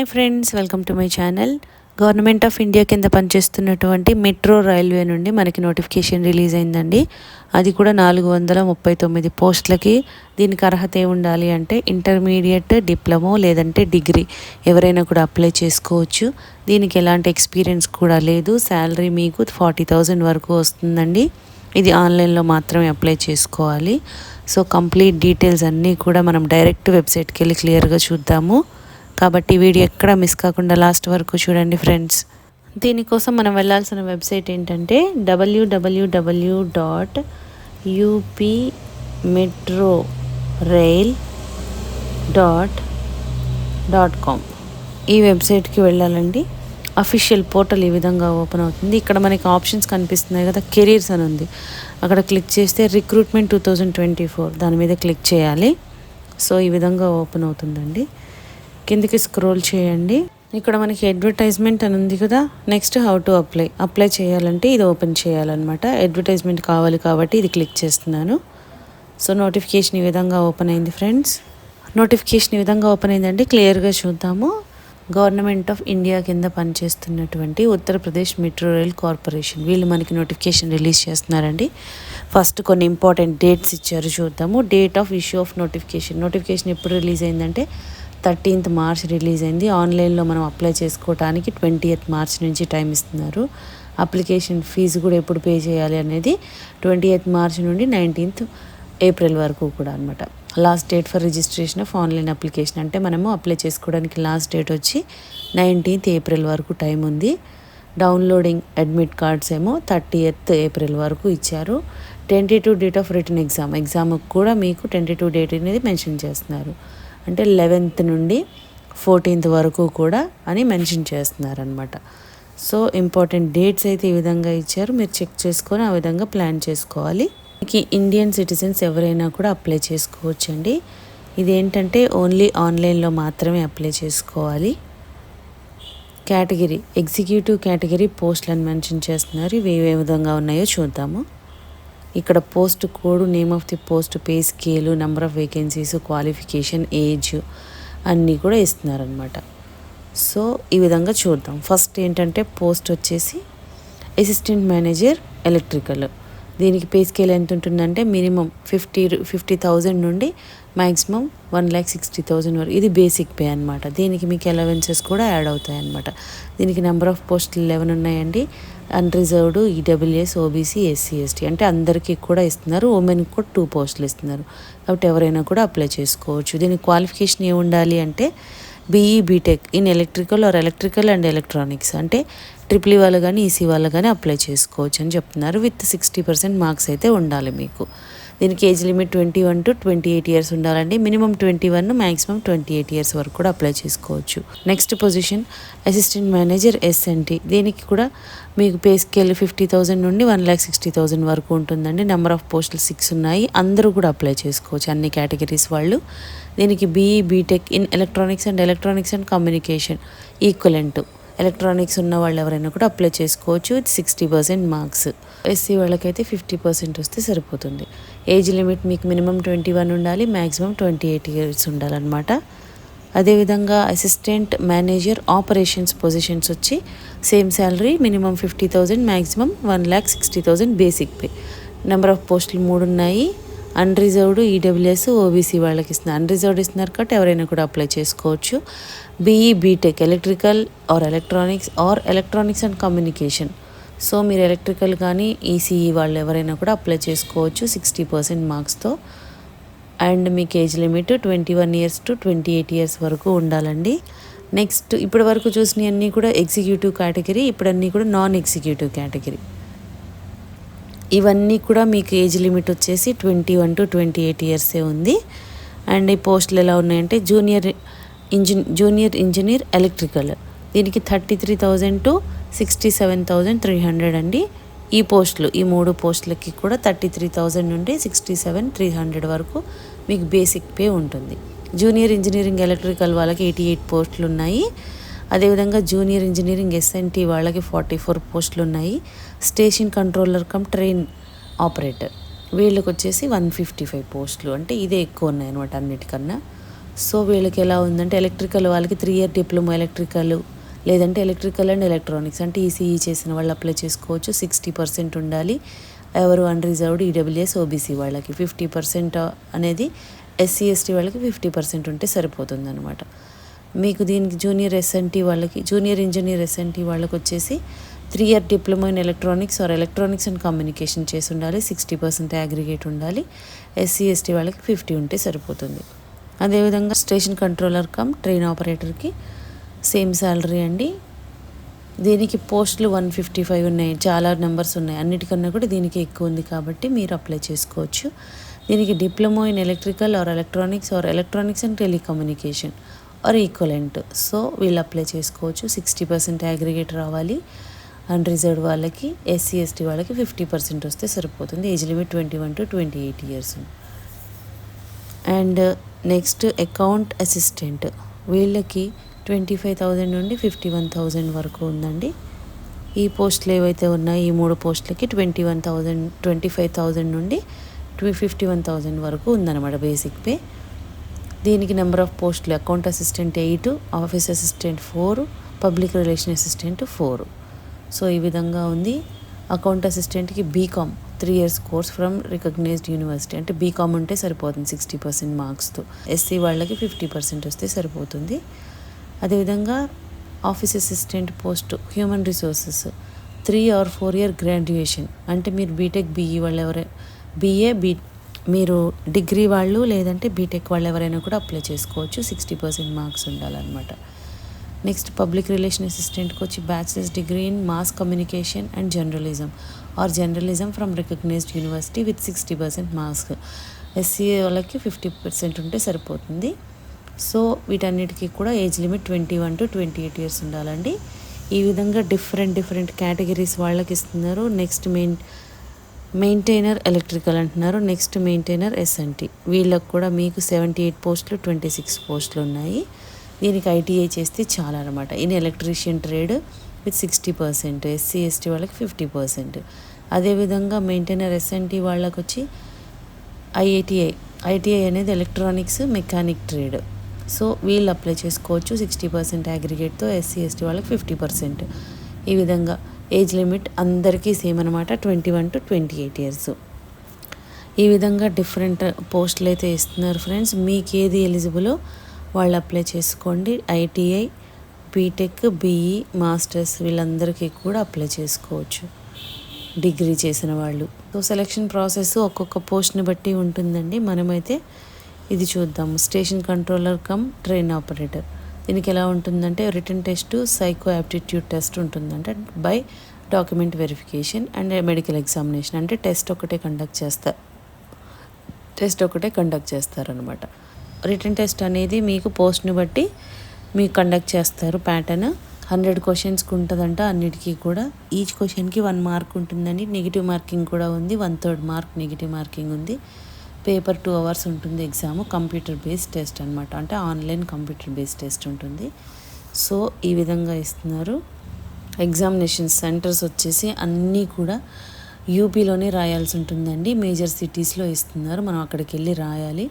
Hi friends welcome to my channel. Government of India కింద పనిచేస్తున్నటువంటి metro railway నుండి మనకి నోటిఫికేషన్ రిలీజ్ అయిందండి. అది కూడా నాలుగు వందల ముప్పై తొమ్మిది పోస్టులకి దీనికి అర్హత ఏ ఉండాలి అంటే ఇంటర్మీడియట్ డిప్లొమో లేదంటే డిగ్రీ ఎవరైనా కూడా అప్లై చేసుకోవచ్చు. దీనికి ఎలాంటి ఎక్స్పీరియన్స్ కూడా లేదు. శాలరీ మీకు ఫార్టీ థౌజండ్ వరకు వస్తుందండి. ఇది ఆన్లైన్లో మాత్రమే అప్లై చేసుకోవాలి. సో కంప్లీట్ డీటెయిల్స్ అన్నీ కూడా మనం డైరెక్ట్ వెబ్సైట్కి వెళ్ళి క్లియర్గా చూద్దాము. కాబట్టి వీడియో ఎక్కడ మిస్ కాకుండా లాస్ట్ వరకు చూడండి ఫ్రెండ్స్ దీనికోసం మనం వెళ్ళాల్సిన వెబ్సైట్ ఏంటంటే W W W dot UP metro rail dot dot com ఈ వెబ్సైట్కి వెళ్ళాలండి. అఫీషియల్ పోర్టల్ ఈ విధంగా ఓపెన్ అవుతుంది. ఇక్కడ మనకి ఆప్షన్స్ కనిపిస్తున్నాయి కదా కెరీర్స్ అని ఉంది. అక్కడ క్లిక్ చేస్తే recruitment two thousand twenty four దాని మీద క్లిక్ చేయాలి. సో ఈ విధంగా ఓపెన్ అవుతుందండి. కిందికి స్క్రోల్ చేయండి. ఇక్కడ మనకి అడ్వర్టైజ్మెంట్ అని ఉంది కదా. Next how to apply. Apply చేయాలంటే ఇది ఓపెన్ చేయాలన్నమాట. అడ్వర్టైజ్మెంట్ కావాలి కాబట్టి ఇది క్లిక్ చేస్తున్నాను. సో నోటిఫికేషన్ ఈ విధంగా ఓపెన్ అయింది ఫ్రెండ్స్. నోటిఫికేషన్ ఈ విధంగా ఓపెన్ అయిందండి క్లియర్గా చూద్దాము. గవర్నమెంట్ ఆఫ్ ఇండియా కింద పనిచేస్తున్నటువంటి ఉత్తరప్రదేశ్ మెట్రో రైల్ కార్పొరేషన్ వీళ్ళు మనకి నోటిఫికేషన్ రిలీజ్ చేస్తున్నారండి. ఫస్ట్ కొన్ని ఇంపార్టెంట్ డేట్స్ ఇచ్చారు చూద్దాము. Date of issue of notification. Notification ఎప్పుడు రిలీజ్ అయిందంటే థర్టీన్త్ మార్చ్ రిలీజ్ అయింది. ఆన్లైన్లో మనం అప్లై చేసుకోవటానికి ట్వంటీ ఎయిత్ మార్చ్ నుంచి టైం ఇస్తున్నారు. అప్లికేషన్ ఫీజు కూడా ఎప్పుడు పే చేయాలి అనేది ట్వంటీ ఎయిత్ మార్చ్ నుండి నైన్టీన్త్ ఏప్రిల్ వరకు కూడా అనమాట last date for registration of online application అంటే మనము అప్లై చేసుకోవడానికి లాస్ట్ డేట్ వచ్చి నైన్టీన్త్ ఏప్రిల్ వరకు టైం ఉంది. డౌన్లోడింగ్ అడ్మిట్ కార్డ్స్ ఏమో థర్టీ ఎయిత్ ఏప్రిల్ వరకు ఇచ్చారు. Twenty two date of written exam ఎగ్జామ్కి కూడా మీకు ట్వంటీ టూ డేట్ అనేది మెన్షన్ చేస్తున్నారు. అంటే లెవెన్త్ నుండి ఫోర్టీన్త్ వరకు కూడా అని మెన్షన్ చేస్తున్నారనమాట సో ఇంపార్టెంట్ డేట్స్ అయితే ఈ విధంగా ఇచ్చారు. మీరు చెక్ చేసుకొని ఆ విధంగా ప్లాన్ చేసుకోవాలి. మీకు ఇండియన్ సిటిజన్స్ ఎవరైనా కూడా అప్లై చేసుకోవచ్చండి. ఇదేంటంటే ఓన్లీ ఆన్లైన్లో మాత్రమే అప్లై చేసుకోవాలి. కేటగిరీ ఎగ్జిక్యూటివ్ కేటగిరీ పోస్టులను మెన్షన్ చేస్తున్నారు. ఇవి ఏ విధంగా ఉన్నాయో చూద్దాము. ఇక్కడ post code name of the post pay scale number of vacancies qualification age అన్నీ కూడా ఇస్తున్నారనమాట సో ఈ విధంగా చూద్దాం. ఫస్ట్ ఏంటంటే పోస్ట్ వచ్చేసి అసిస్టెంట్ మేనేజర్ ఎలక్ట్రికల్. దీనికి పే స్కేల్ ఎంత ఉంటుందంటే మినిమం ఫిఫ్టీ ఫిఫ్టీ థౌజండ్ నుండి maximum one lakh sixty thousand వరకు. ఇది బేసిక్ పే అనమాట దీనికి మీకు అలవెన్సెస్ కూడా యాడ్ అవుతాయి అనమాట దీనికి నెంబర్ ఆఫ్ పోస్టులు లెవెన్ ఉన్నాయండి. Unreserved EWS OBC SC ST అంటే అందరికీ కూడా ఇస్తున్నారు. ఉమెన్కి కూడా టూ పోస్టులు ఇస్తున్నారు. కాబట్టి ఎవరైనా కూడా అప్లై చేసుకోవచ్చు. దీని క్వాలిఫికేషన్ ఏమి ఉండాలి అంటే BE BTech in electrical or electrical and electronics అంటే ట్రిపుల్ e వాళ్ళు కానీ ఈసీ వాళ్ళు కానీ అప్లై చేసుకోవచ్చు అని చెప్తున్నారు. విత్ సిక్స్టీ పర్సెంట్ మార్క్స్ అయితే ఉండాలి మీకు. దీనికి age limit twenty one to twenty eight years ఉండాలండి. Minimum twenty one maximum twenty eight years వరకు కూడా అప్లై చేసుకోవచ్చు. Next position assistant manager SNT దీనికి కూడా మీకు పే స్కేల్ ఫిఫ్టీ థౌసండ్ నుండి వన్ ల్యాక్ సిక్స్టీ థౌసండ్ వరకు ఉంటుందండి. నెంబర్ ఆఫ్ పోస్టులు సిక్స్ ఉన్నాయి. అందరూ కూడా అప్లై చేసుకోవచ్చు. అన్ని కేటగిరీస్ వాళ్ళు. దీనికి BE BTech in electronics and electronics and communication equivalent electronics ఉన్న వాళ్ళు ఎవరైనా కూడా అప్లై చేసుకోవచ్చు. With sixty percent marks SC వాళ్ళకైతే ఫిఫ్టీ పర్సెంట్ వస్తే సరిపోతుంది. ఏజ్ లిమిట్ మీకు మినిమం ట్వంటీ వన్ ఉండాలి మ్యాక్సిమం ట్వంటీ ఎయిట్ ఇయర్స్ ఉండాలన్నమాట. అదేవిధంగా అసిస్టెంట్ మేనేజర్ ఆపరేషన్స్ పొజిషన్స్ వచ్చి same salary minimum fifty thousand maximum one lakh sixty thousand basic pay number of పోస్టులు మూడు ఉన్నాయి. అన్రిజర్వ్డ్ ఈడబ్ల్యూఎస్ ఓబీసీ వాళ్ళకి ఇస్తున్నారు. అన్రిజర్వ్డ్ ఇస్తున్నారు కాబట్టి ఎవరైనా కూడా అప్లై చేసుకోవచ్చు. BE BTech electrical or electronics or electronics and communication so మీరు ఎలక్ట్రికల్ కానీ ఈసీఈ వాళ్ళు ఎవరైనా కూడా అప్లై చేసుకోవచ్చు సిక్స్టీ పర్సెంట్ మార్క్స్తో అండ్ మీకు age limit twenty one years to twenty eight years వరకు ఉండాలండి. నెక్స్ట్ ఇప్పటి వరకు చూసినవన్నీ కూడా ఎగ్జిక్యూటివ్ కేటగిరీ ఇప్పుడు అన్నీ కూడా నాన్ ఎగ్జిక్యూటివ్ కేటగిరీ ఇవన్నీ కూడా మీకు ఏజ్ లిమిట్ వచ్చేసి twenty one to twenty eight ఇయర్సే ఉంది. అండ్ ఈ పోస్టులు ఎలా ఉన్నాయంటే junior engine junior engineer electrical. దీనికి thirty three thousand to sixty seven thousand three hundred అండి. ఈ పోస్టులు ఈ మూడు పోస్టులకి కూడా థర్టీ త్రీ థౌజండ్ నుండి సిక్స్టీ సెవెన్ త్రీ హండ్రెడ్ వరకు మీకు బేసిక్ పే ఉంటుంది. జూనియర్ ఇంజనీరింగ్ ఎలక్ట్రికల్ వాళ్ళకి ఎయిటీ ఎయిట్ పోస్టులు ఉన్నాయి. అదేవిధంగా జూనియర్ ఇంజనీరింగ్ ఎస్ఎన్టీ వాళ్ళకి ఫార్టీ ఫోర్ పోస్టులు ఉన్నాయి station controller cum train operator. వీళ్ళకి వచ్చేసి వన్ ఫిఫ్టీ ఫైవ్ పోస్టులు. అంటే ఇదే ఎక్కువ ఉన్నాయి అనమాట అన్నిటికన్నా. సో వీళ్ళకి ఎలా ఉందంటే ఎలక్ట్రికల్ వాళ్ళకి త్రీ ఇయర్ డిప్లొమా ఎలక్ట్రికల్ లేదంటే ఎలక్ట్రికల్ అండ్ ఎలక్ట్రానిక్స్. అంటే ఈసీఈ చేసిన వాళ్ళు అప్లై చేసుకోవచ్చు. సిక్స్టీ పర్సెంట్ ఉండాలి. ఎవరు అన్రిజర్వ్డ్ ఈడబ్ల్యూఎస్ ఓబీసీ వాళ్ళకి ఫిఫ్టీ పర్సెంట్ అనేది ఎస్సీ ఎస్టీ వాళ్ళకి ఫిఫ్టీ పర్సెంట్ ఉంటే సరిపోతుంది అనమాట మీకు దీనికి జూనియర్ ఎస్ఎన్టీ వాళ్ళకి జూనియర్ ఇంజనీర్ ఎస్ఎన్టీ వాళ్ళకి వచ్చేసి three year diploma in electronics or electronics and communication చేసి ఉండాలి సిక్స్టీ పర్సెంట్ అగ్రిగేట్ ఉండాలి ఎస్సీ ఎస్టీ వాళ్ళకి ఫిఫ్టీ ఉంటే సరిపోతుంది. అదేవిధంగా స్టేషన్ కంట్రోలర్ కమ్ ట్రైన్ ఆపరేటర్కి సేమ్ శాలరీ అండి. దీనికి పోస్టులు వన్ ఫిఫ్టీ ఫైవ్ ఉన్నాయి చాలా నెంబర్స్ ఉన్నాయి. అన్నిటికన్నా కూడా దీనికి ఎక్కువ ఉంది కాబట్టి మీరు అప్లై చేసుకోవచ్చు. దీనికి diploma in electrical or electronics or electronics and telecommunication or equivalent so వీళ్ళు అప్లై చేసుకోవచ్చు. సిక్స్టీ పర్సెంట్ అగ్రిగేట్ రావాలి. అన్రిజర్వ్డ్ వాళ్ళకి ఎస్సీ ఎస్టీ వాళ్ళకి ఫిఫ్టీ పర్సెంట్ వస్తే సరిపోతుంది. Age limit twenty one to twenty eight years and next account assistant వీళ్ళకి twenty five thousand నుండి fifty one thousand వరకు ఉందండి. ఈ పోస్టులు ఏవైతే ఉన్నాయో ఈ మూడు పోస్టులకి twenty one thousand twenty five thousand నుండి టూ ఫిఫ్టీ వన్ థౌజండ్ వరకు ఉందన్నమాట బేసిక్ పే. దీనికి నెంబర్ ఆఫ్ పోస్టులు account assistant eight office assistant four public relation assistant four. So ఈ విధంగా ఉంది. Account అసిస్టెంట్కి BCom three years course from recognised university. అంటే BCom ఉంటే సరిపోతుంది సిక్స్టీ పర్సెంట్ మార్క్స్తో. ఎస్సీ వాళ్ళకి ఫిఫ్టీ పర్సెంట్ వస్తే సరిపోతుంది. అదేవిధంగా office assistant post human resources three or four year graduation. అంటే మీరు బీటెక్ బీఈ వాళ్ళు ఎవరై బీఏ బీ మీరు డిగ్రీ వాళ్ళు లేదంటే బీటెక్ వాళ్ళు ఎవరైనా కూడా అప్లై చేసుకోవచ్చు. సిక్స్టీ పర్సెంట్ మార్క్స్ ఉండాలన్నమాట. నెక్స్ట్ పబ్లిక్ రిలేషన్ అసిస్టెంట్కి వచ్చి bachelors degree in mass communication and journalism or journalism from recognised university with sixty percent marks SC వాళ్ళకి ఫిఫ్టీ పర్సెంట్ ఉంటే సరిపోతుంది. సో వీటన్నిటికీ కూడా age limit twenty one to twenty eight years ఉండాలండి. ఈ విధంగా డిఫరెంట్ డిఫరెంట్ కేటగిరీస్ వాళ్ళకి ఇస్తున్నారు. నెక్స్ట్ మెయిన్ మెయింటైనర్ ఎలక్ట్రికల్ అంటున్నారు నెక్స్ట్ మెయింటైనర్ ఎస్ఎన్టీ వీళ్ళకు కూడా మీకు సెవెంటీ ఎయిట్ పోస్టులు ట్వంటీ సిక్స్ పోస్టులు ఉన్నాయి. దీనికి ఐటీఐ చేస్తే చాలా అనమాట in electrician trade with sixty percent SC ST వాళ్ళకి ఫిఫ్టీ పర్సెంట్. అదేవిధంగా మెయింటైనర్ ఎస్ఎన్టీ వాళ్ళకి వచ్చి ఐఐటిఐ ఐటీఐ అనేది ఎలక్ట్రానిక్స్ మెకానిక్ ట్రేడ్. సో వీళ్ళు అప్లై చేసుకోవచ్చు సిక్స్టీ పర్సెంట్ అగ్రిగేట్తో ఎస్సీ ఎస్టీ వాళ్ళకి ఫిఫ్టీ పర్సెంట్. ఈ విధంగా ఏజ్ లిమిట్ అందరికీ సేమ్ అనమాట twenty one to twenty eight years. ఈ విధంగా డిఫరెంట్ పోస్టులు అయితే ఇస్తున్నారు ఫ్రెండ్స్. మీకు ఏది ఎలిజిబులో వాళ్ళు అప్లై చేసుకోండి. ఐటీఐ బీటెక్ బీఈ మాస్టర్స్ వీళ్ళందరికీ కూడా అప్లై చేసుకోవచ్చు. డిగ్రీ చేసిన వాళ్ళు. సో సెలక్షన్ ప్రాసెస్ ఒక్కొక్క పోస్ట్ని బట్టి ఉంటుందండి. మనమైతే ఇది చూద్దాం. Station controller cum train operator. దీనికి ఎలా ఉంటుందంటే written test psycho aptitude test ఉంటుందంటే by document verification and medical examination అంటే టెస్ట్ ఒకటే కండక్ట్ చేస్తారు టెస్ట్ ఒకటే కండక్ట్ చేస్తారనమాట రిటర్న్ టెస్ట్ అనేది మీకు పోస్ట్ని బట్టి మీకు కండక్ట్ చేస్తారు. ప్యాటర్న్ హండ్రెడ్ క్వశ్చన్స్కి ఉంటుందంట అన్నిటికీ కూడా. ఈచ్ క్వశ్చన్కి వన్ మార్క్ ఉంటుందండి నెగిటివ్ మార్కింగ్ కూడా ఉంది one third mark negative marking ఉంది. పేపర్ టూ అవర్స్ ఉంటుంది ఎగ్జామ్ కంప్యూటర్ బేస్డ్ టెస్ట్ అనమాట అంటే ఆన్లైన్ కంప్యూటర్ బేస్డ్ టెస్ట్ ఉంటుంది. సో ఈ విధంగా ఇస్తున్నారు. ఎగ్జామినేషన్ సెంటర్స్ వచ్చేసి అన్నీ కూడా యూపీలోనే రాయాల్సి ఉంటుందండి. మేజర్ సిటీస్లో ఇస్తున్నారు. మనం అక్కడికి వెళ్ళి రాయాలి.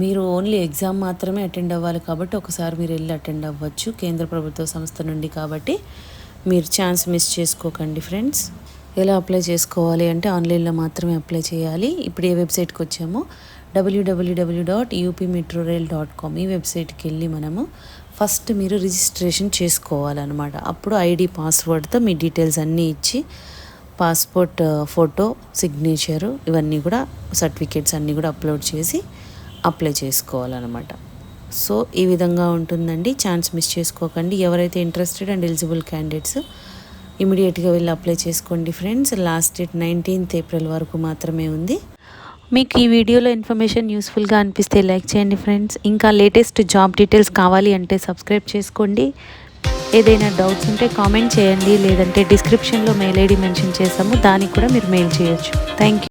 మీరు ఓన్లీ ఎగ్జామ్ మాత్రమే అటెండ్ అవ్వాలి కాబట్టి ఒకసారి మీరు వెళ్ళి అటెండ్ అవ్వచ్చు. కేంద్ర ప్రభుత్వ సంస్థ నుండి కాబట్టి మీరు ఛాన్స్ మిస్ చేసుకోకండి ఫ్రెండ్స్ ఎలా అప్లై చేసుకోవాలి అంటే ఆన్లైన్లో మాత్రమే అప్లై చేయాలి. ఇప్పుడు ఏ వెబ్సైట్కి వచ్చామో. W W W dot UP metro rail dot com ఈ వెబ్సైట్కి వెళ్ళి మనము ఫస్ట్ మీరు రిజిస్ట్రేషన్ చేసుకోవాలన్నమాట. అప్పుడు ఐడి పాస్వర్డ్తో మీ డీటెయిల్స్ అన్నీ ఇచ్చి పాస్పోర్ట్ ఫోటో సిగ్నేచరు ఇవన్నీ కూడా సర్టిఫికేట్స్ అన్నీ కూడా అప్లోడ్ చేసి అప్లై చేసుకోవాలన్నమాట. సో ఈ విధంగా ఉంటుందండి. ఛాన్స్ మిస్ చేసుకోకండి. ఎవరైతే ఇంట్రెస్టెడ్ అండ్ ఎలిజిబుల్ క్యాండిడేట్స్ ఇమీడియట్గా వెళ్ళి అప్లై చేసుకోండి friends last date nineteenth April వరకు మాత్రమే ఉంది. మీకు ఈ వీడియోలో ఇన్ఫర్మేషన్ యూస్ఫుల్గా అనిపిస్తే లైక్ చేయండి ఫ్రెండ్స్ ఇంకా లేటెస్ట్ జాబ్ డీటెయిల్స్ కావాలి అంటే సబ్స్క్రైబ్ చేసుకోండి. ఏదైనా డౌట్స్ ఉంటే కామెంట్ చేయండి. లేదంటే డిస్క్రిప్షన్లో మెయిల్ ఐడి మెన్షన్ చేసాము దానికి కూడా మీరు మెయిల్ చేయొచ్చు. Thank you